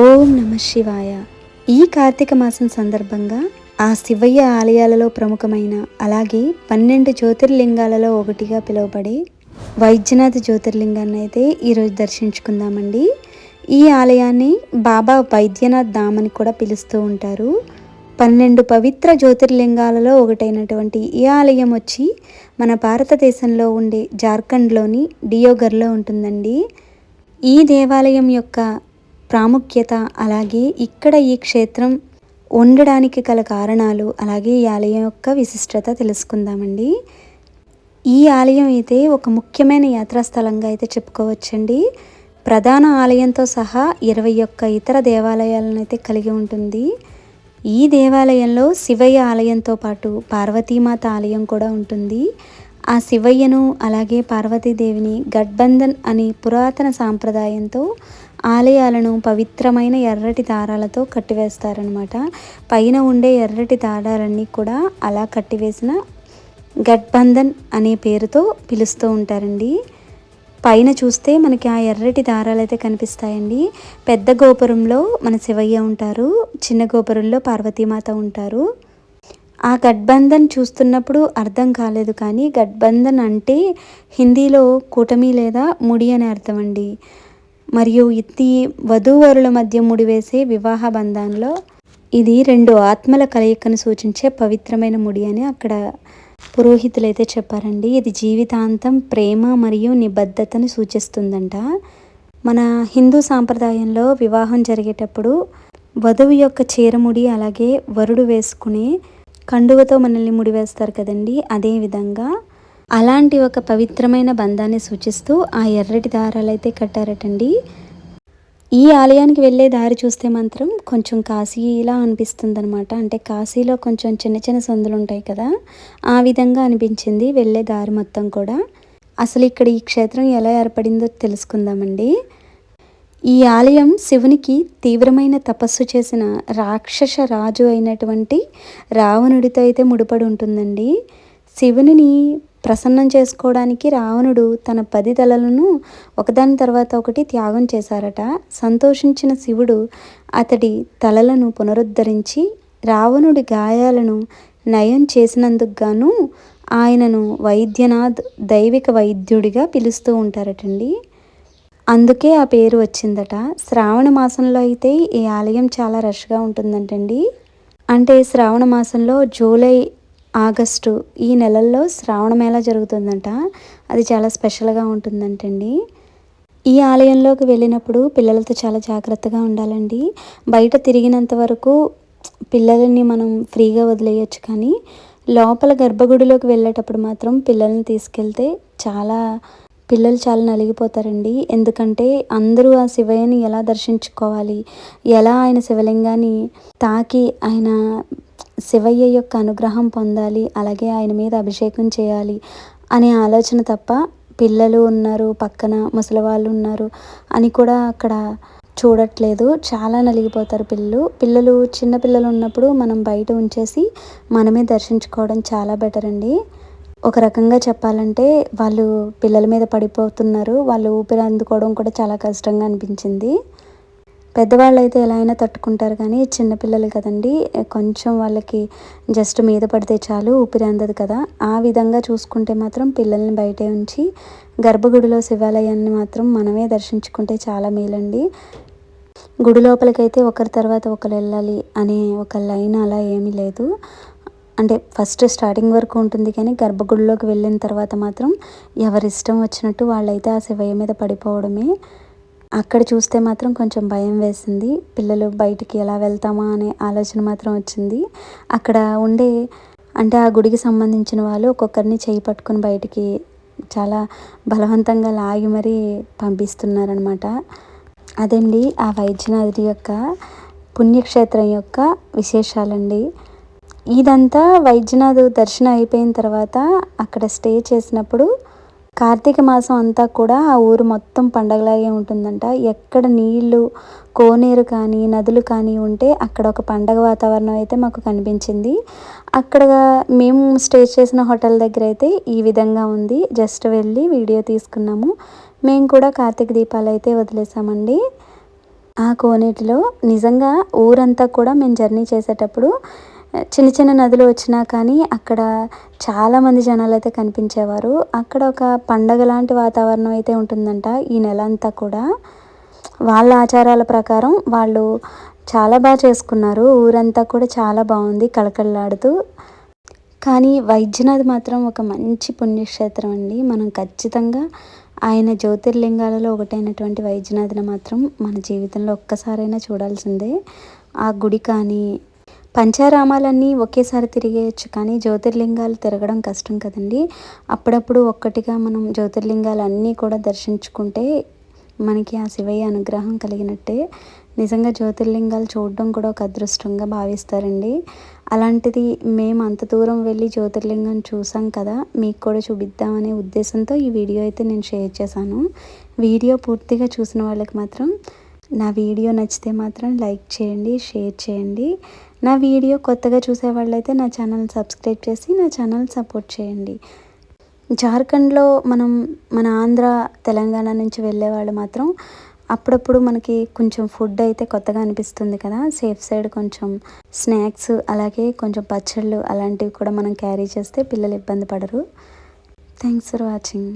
ఓం నమ శివాయ. ఈ కార్తీక మాసం సందర్భంగా ఆ శివయ్య ఆలయాలలో ప్రముఖమైన అలాగే పన్నెండు జ్యోతిర్లింగాలలో ఒకటిగా పిలువబడే వైద్యనాథ్ జ్యోతిర్లింగాన్ని అయితే ఈరోజు దర్శించుకుందామండి. ఈ ఆలయాన్ని బాబా వైద్యనాథ్ ధామ్ అని కూడా పిలుస్తూ ఉంటారు. పన్నెండు పవిత్ర జ్యోతిర్లింగాలలో ఒకటైనటువంటి ఈ ఆలయం వచ్చి మన భారతదేశంలో ఉండే జార్ఖండ్లోని డియోగర్లో ఉంటుందండి. ఈ దేవాలయం యొక్క ప్రాముఖ్యత అలాగే ఇక్కడ ఈ క్షేత్రం ఉండడానికి గల కారణాలు అలాగే ఈ ఆలయం యొక్క విశిష్టత తెలుసుకుందామండి. ఈ ఆలయం అయితే ఒక ముఖ్యమైన యాత్రాస్థలంగా అయితే చెప్పుకోవచ్చండి. ప్రధాన ఆలయంతో సహా ఇరవై ఒక్క ఇతర దేవాలయాలను అయితే కలిగి ఉంటుంది. ఈ దేవాలయంలో శివయ్య ఆలయంతో పాటు పార్వతీమాత ఆలయం కూడా ఉంటుంది. ఆ శివయ్యను అలాగే పార్వతీదేవిని గడ్బంధన్ అని పురాతన సాంప్రదాయంతో ఆలయాలను పవిత్రమైన ఎర్రటి దారాలతో కట్టివేస్తారనమాట పైన ఉండే ఎర్రటి దారాలన్నీ కూడా అలా కట్టివేసిన గట్బంధన్ అనే పేరుతో పిలుస్తూ ఉంటారండి. పైన చూస్తే మనకి ఆ ఎర్రటి దారాలు అయితే కనిపిస్తాయండి. పెద్ద గోపురంలో మన శివయ్య ఉంటారు. చిన్న గోపురంలో పార్వతీమాత ఉంటారు. ఆ గట్బంధన్ చూస్తున్నప్పుడు అర్థం కాలేదు కానీ గట్బంధన్ అంటే హిందీలో కూటమి లేదా ముడి అని అర్థం అండి మరియు ఇది వధూవరుల మధ్య ముడివేసే వివాహ బంధంలో ఇది రెండు ఆత్మల కలయికను సూచించే పవిత్రమైన ముడి అని అక్కడ పురోహితులు అయితే చెప్పారండి. ఇది జీవితాంతం ప్రేమ మరియు నిబద్ధతను సూచిస్తుందంట. మన హిందూ సాంప్రదాయంలో వివాహం జరిగేటప్పుడు వధువు యొక్క చీరముడి అలాగే వరుడు వేసుకునే కండువతో మనల్ని ముడివేస్తారు కదండి. అదేవిధంగా అలాంటి ఒక పవిత్రమైన బంధాన్ని సూచిస్తూ ఆ ఎర్రటి దారాలైతే కట్టారటండి. ఈ ఆలయానికి వెళ్ళే దారి చూస్తే మాత్రం కొంచెం కాశీలా అనిపిస్తుంది అనమాట అంటే కాశీలో కొంచెం చిన్న చిన్న సందులు ఉంటాయి కదా ఆ విధంగా అనిపించింది వెళ్ళే దారి మొత్తం కూడా. అసలు ఇక్కడ ఈ క్షేత్రం ఎలా ఏర్పడిందో తెలుసుకుందామండి. ఈ ఆలయం శివునికి తీవ్రమైన తపస్సు చేసిన రాక్షస రాజు అయినటువంటి రావణుడితో అయితే ముడిపడి ఉంటుందండి. శివునిని ప్రసన్నం చేసుకోవడానికి రావణుడు తన పది తలలను ఒకదాని తర్వాత ఒకటి త్యాగం చేశారట. సంతోషించిన శివుడు అతడి తలలను పునరుద్ధరించి రావణుడి గాయాలను నయం చేసినందుకు గాను ఆయనను వైద్యనాథ్ దైవిక వైద్యుడిగా పిలుస్తూ ఉంటారటండి. అందుకే ఆ పేరు వచ్చిందట. శ్రావణ మాసంలో అయితే ఈ ఆలయం చాలా రష్గా ఉంటుందంటండి. అంటే శ్రావణ మాసంలో జూలై ఆగస్టు ఈ నెలల్లో శ్రావణ మేళ జరుగుతుందంట. అది చాలా స్పెషల్గా ఉంటుందంటండి. ఈ ఆలయంలోకి వెళ్ళినప్పుడు పిల్లలతో చాలా జాగ్రత్తగా ఉండాలండి. బయట తిరిగినంత వరకు పిల్లలని మనం ఫ్రీగా వదిలేయచ్చు కానీ లోపల గర్భగుడిలోకి వెళ్ళేటప్పుడు మాత్రం పిల్లల్ని తీసుకెళ్తే చాలా పిల్లలు చాలా నలిగిపోతారండి. ఎందుకంటే అందరూ ఆ శివయ్యని ఎలా దర్శించుకోవాలి? ఎలా ఆయన శివలింగాన్ని తాకి ఆయన శివయ్య యొక్క అనుగ్రహం పొందాలి అలాగే ఆయన మీద అభిషేకం చేయాలి అనే ఆలోచన తప్ప పిల్లలు ఉన్నారు పక్కన ముసలి వాళ్ళు ఉన్నారు అని కూడా అక్కడ చూడట్లేదు. చాలా నలిగిపోతారు పిల్లలు. పిల్లలు చిన్న పిల్లలు ఉన్నప్పుడు మనం బయట ఉంచేసి మనమే దర్శించుకోవడం చాలా బెటర్ అండి. ఒక రకంగా చెప్పాలంటే వాళ్ళు పిల్లల మీద పడిపోతున్నారు. వాళ్ళు ఊపిరి అందుకోవడం కూడా చాలా కష్టంగా అనిపించింది. పెద్దవాళ్ళు అయితే ఎలా అయినా తట్టుకుంటారు కానీ చిన్నపిల్లలు కదండి కొంచెం వాళ్ళకి జస్ట్ మీద పడితే చాలు ఊపిరి అందదు కదా. ఆ విధంగా చూసుకుంటే మాత్రం పిల్లల్ని బయటే ఉంచి గర్భగుడిలో శివాలయాన్ని మాత్రం మనమే దర్శించుకుంటే చాలా మేలండి. గుడి లోపలికైతే ఒకరి తర్వాత ఒకరు వెళ్ళాలి అనే ఒక లైన్ అలా ఏమీ లేదు. అంటే ఫస్ట్ స్టార్టింగ్ వరకు ఉంటుంది కానీ గర్భగుడిలోకి వెళ్ళిన తర్వాత మాత్రం ఎవరిష్టం వచ్చినట్టు వాళ్ళైతే ఆ శివయ్య మీద పడిపోవడమే. అక్కడ చూస్తే మాత్రం కొంచెం భయం వేసింది. పిల్లలు బయటికి ఎలా వెళ్తామా అనే ఆలోచన మాత్రం వచ్చింది. అక్కడ ఉండే అంటే ఆ గుడికి సంబంధించిన వాళ్ళు ఒక్కొక్కరిని చేయి పట్టుకుని బయటికి చాలా బలవంతంగా లాగి మరీ పంపిస్తున్నారనమాట అదండి ఆ వైద్యనాథుడి యొక్క పుణ్యక్షేత్రం యొక్క విశేషాలండి. ఇదంతా వైద్యనాథ్ దర్శనం అయిపోయిన తర్వాత అక్కడ స్టే చేసినప్పుడు కార్తీక మాసం అంతా కూడా ఆ ఊరు మొత్తం పండగలాగే ఉంటుందంట. ఎక్కడ నీళ్ళు కోనేరు కానీ నదులు కానీ ఉంటే అక్కడ ఒక పండగ వాతావరణం అయితే మాకు కనిపించింది. అక్కడ మేము స్టే చేసిన హోటల్ దగ్గర అయితే ఈ విధంగా ఉంది. జస్ట్ వెళ్ళి వీడియో తీసుకున్నాము. మేము కూడా కార్తీక దీపాలు అయితే వదిలేసామండి. ఆ కోనేటిలో నిజంగా ఊరంతా కూడా మేము జర్నీ చేసేటప్పుడు చిన్న చిన్న నదులు వచ్చినా కానీ అక్కడ చాలామంది జనాలు అయితే కనిపించేవారు. అక్కడ ఒక పండగ లాంటి వాతావరణం అయితే ఉంటుందంట ఈ నెల అంతా కూడా. వాళ్ళ ఆచారాల ప్రకారం వాళ్ళు చాలా బాగా చేసుకున్నారు. ఊరంతా కూడా చాలా బాగుంది కళకళలాడుతూ. కానీ వైద్యనాథ్ మాత్రం ఒక మంచి పుణ్యక్షేత్రం అండి. మనం ఖచ్చితంగా ఆయన జ్యోతిర్లింగాలలో ఒకటైనటువంటి వైద్యనాథ్ని మాత్రం మన జీవితంలో ఒక్కసారైనా చూడాల్సిందే. ఆ గుడి కానీ పంచారామాలన్నీ ఒకేసారి తిరిగేయచ్చు కానీ జ్యోతిర్లింగాలు తిరగడం కష్టం కదండి. అప్పుడప్పుడు ఒక్కటిగా మనం జ్యోతిర్లింగాలు అన్నీ కూడా దర్శించుకుంటే మనకి ఆ శివయ్య అనుగ్రహం కలిగినట్టే. నిజంగా జ్యోతిర్లింగాలు చూడడం కూడా ఒక అదృష్టంగా భావిస్తారండి. అలాంటిది మేము అంత దూరం వెళ్ళి జ్యోతిర్లింగం చూసాం కదా మీకు కూడా చూపిద్దామనే ఉద్దేశంతో ఈ వీడియో అయితే నేను షేర్ చేశాను. వీడియో పూర్తిగా చూసిన వాళ్ళకి మాత్రం నా వీడియో నచ్చితే మాత్రం లైక్ చేయండి షేర్ చేయండి. నా వీడియో కొత్తగా చూసే వాళ్ళైతే నా ఛానల్ సబ్స్క్రైబ్ చేసి నా ఛానల్ సపోర్ట్ చేయండి. జార్ఖండ్లో మనం మన ఆంధ్ర తెలంగాణ నుంచి వెళ్ళే వాళ్ళు మాత్రం అప్పుడప్పుడు మనకి కొంచెం ఫుడ్ అయితే కొత్తగా అనిపిస్తుంది కదా. సేఫ్ సైడ్ కొంచెం స్నాక్స్ అలాగే కొంచెం పచ్చళ్ళు అలాంటివి కూడా మనం క్యారీ చేస్తే పిల్లలు ఇబ్బంది పడరు. Thanks for watching.